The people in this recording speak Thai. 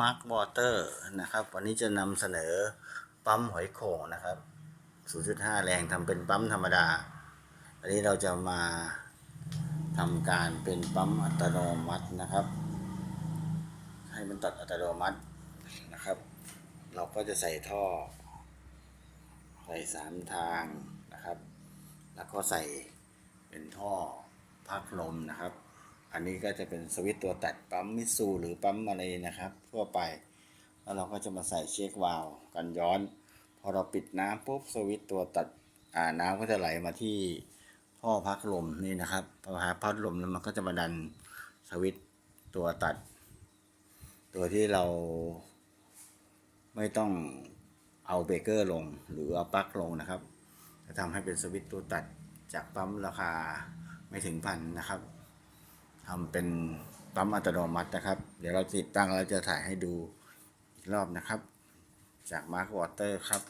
มาร์ k วอเตอร์นะครับ วันนี้จะนำเสนอปั๊มหอยโข่งนะครับ 0.5 แรงทำเป็นปั๊มธรรมดาอันนี้เราจะมาทำการเป็นปั๊มอัตโนมัตินะครับ ให้มันตัดอัตโนมัตินะครับ เราก็จะใส่ท่อ ใส่สามทางนะครับ แล้วก็ใส่เป็นท่อพักลมนะครับ อันนี้ก็จะเป็นสวิตตัวตัดปั๊มมิตซูหรือปั๊มอะไรนะครับ ทั่วไป แล้วเราก็จะมาใส่เช็ควาล์วกันย้อน พอเราปิดน้ำปุ๊บสวิตตัวตัดอ่าน้ำก็จะไหลมาที่ท่อพักลมนี่นะครับพอหาพัดลมแล้วมันก็จะมาดันสวิตตัวตัด ตัวที่เราไม่ต้องเอาเบรกเกอร์ลงหรือเอาปลั๊กลงนะครับ จะทำให้เป็นสวิตตัวตัดจากปั๊มราคาไม่ถึงพันนะครับ ทำเป็นปั๊มอัตโนมัตินะครับ เดี๋ยวเราติดตั้งแล้วจะถ่ายให้ดูอีกรอบนะครับ จากมาร์ควอเตอร์ครับ